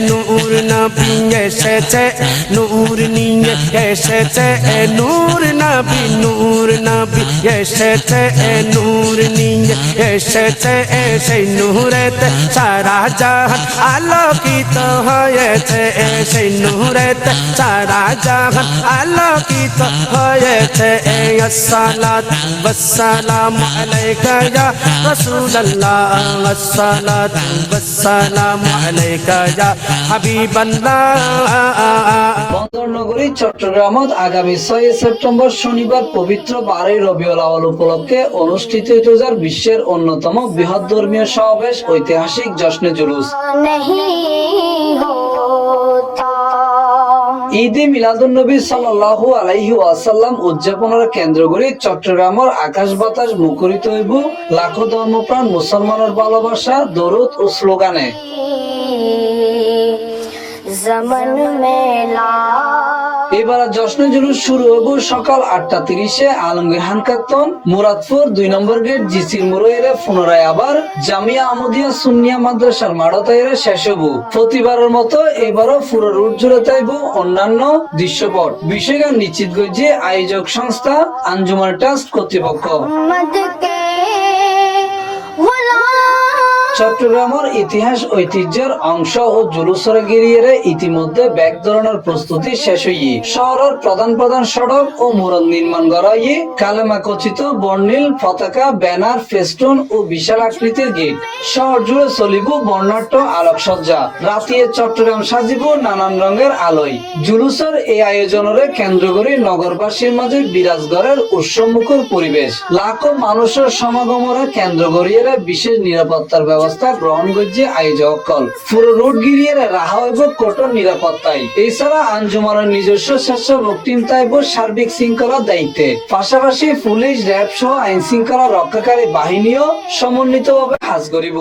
নূর নবী এসেছে নূর নিয়ে এসেছে নূর না এসেছে নূর নিয়ে এসেছে সেই নূরেতে সারা জাহান আলোকিত হয়েছে সেই নূরেতে সারা জাহান আলোকিত হয়েছে আসসালাত ওয়াসসালাম আলাইকা রাসূলুল্লাহ আসসালাত ওয়াসসালাম আলাইকা ইয়া হাবিবাল্লাহ বন্দর নগরী চট্টগ্রামত আগামী ছয় সেপ্টেম্বর শনিবার পবিত্র বারোই রবিউল উপলক্ষে অনুষ্ঠিত ইতুজার বিশ্বের অন্যতম বৃহৎ ধর্মীয় সমাবেশ ঐতিহাসিক জশ্নে জুলুস। ঈদে মিলাদুন্নবী সাল্লাল্লাহু আলাইহি ওয়াসাল্লাম উদযাপনের কেন্দ্রগুলি চট্টগ্রামের আকাশ বাতাস মুখরিত হইব লাখো ধর্মপ্রাণ মুসলমানের ভালোবাসা দরুদ ও স্লোগানে। জমন মেলা এবার জশ্নে জুলুস শুরু হব সকাল আটটা তিরিশে আলমগীর হানকাতন, মুরাদপুর দুই নম্বর গেট, জিসির মুরইরে পুনরায় আবার, জামিয়া আহমদিয়া সুনিয়া মাদ্রাসার মাড়তাইরে শেষ হইব প্রতিবারের মতো এবারও পুরো রুট জুড়ে তাইব অন্যান্য দৃশ্যপট। বিষয়টা নিশ্চিত করছে আয়োজক সংস্থা আঞ্জুমান ট্রাস্ট কর্তৃপক্ষ। চট্টগ্রামের ইতিহাস ঐতিহ্যের অংশ ও জুলুসরে গিরিয়ে ইতিমধ্যে ব্যাগ ধরনের প্রস্তুতি শেষ হইয়ে। শহরের প্রধান প্রধান সড়ক ও মোড়ক নির্মাণ করা হইয়ে। কালেমা খচিত বর্ণিল পতাকা, ব্যানার, ফেস্টুন ও বিশাল আকৃতির গেট। শহর জুড়ে চলিব বর্ণাঢ্য আলোকসজ্জা। রাতিয়ে চট্টগ্রাম সাজিব নানান রঙের আলোয়। জুলুসের এই আয়োজনের কেন্দ্র করে নগরবাসীর মাঝে বিরাজগড়ের উৎসবমুখর পরিবেশ। লাখো মানুষের সমাগমরে কেন্দ্র করিয়ে বিশেষ নিরাপত্তার ব্যবস্থা গ্রহণ করছে আয়োজক পুরো রুট গিরিয়ে রাহা হইব কঠোর নিরাপত্তায়। এছাড়া আঞ্জুমানের নিজস্ব স্বেচ্ছ রক্তিম তাইব সার্বিক শৃঙ্খলার দায়িত্বে। পাশাপাশি পুলিশ, র্যাব সহ আইন শৃঙ্খলা রক্ষাকারী বাহিনীও সমন্বিতভাবে কাজ করিব।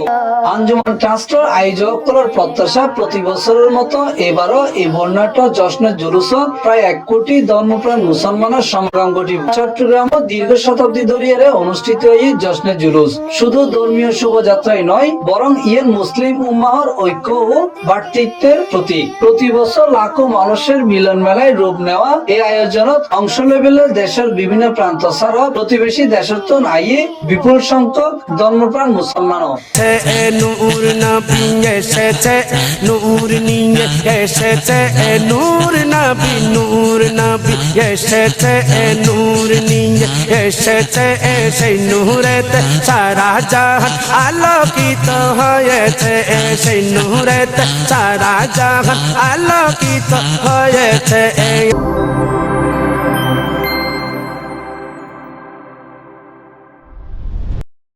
আঞ্জুমান ট্রাস্টের আয়োজক করার প্রত্যাশা প্রতি বছরের মতো এবারও এই বর্ণাঢ্য জশ্নের জুলুস প্রায় এক কোটি ধর্মপ্রাণ মুসলমানের সমাগম ঘটিব। চট্টগ্রাম দীর্ঘ শতাব্দী ধরিয়ে অনুষ্ঠিত এই জশ্নের জুলুস। শুধু ধর্মীয় শোভাযাত্রাই নয় বরং ইয়ের মুসলিম উম্মাহর ঐক্য ও ভাতৃত্বের প্রতীক। প্রতি বছর লাখো মানুষের মিলন মেলায় রূপ নেওয়া এই আয়োজনত অংশ নেবেলে দেশের বিভিন্ন প্রান্ত ছাড়াও প্রতিবেশী দেশত্ব আইয়ে বিপুল সংখ্যক ধর্মপ্রাণ মুসলমানও। সারা জাহান আলোকিত হয়েছে সেই নূরেতে সারা জাহান আলোকিত হয়েছে।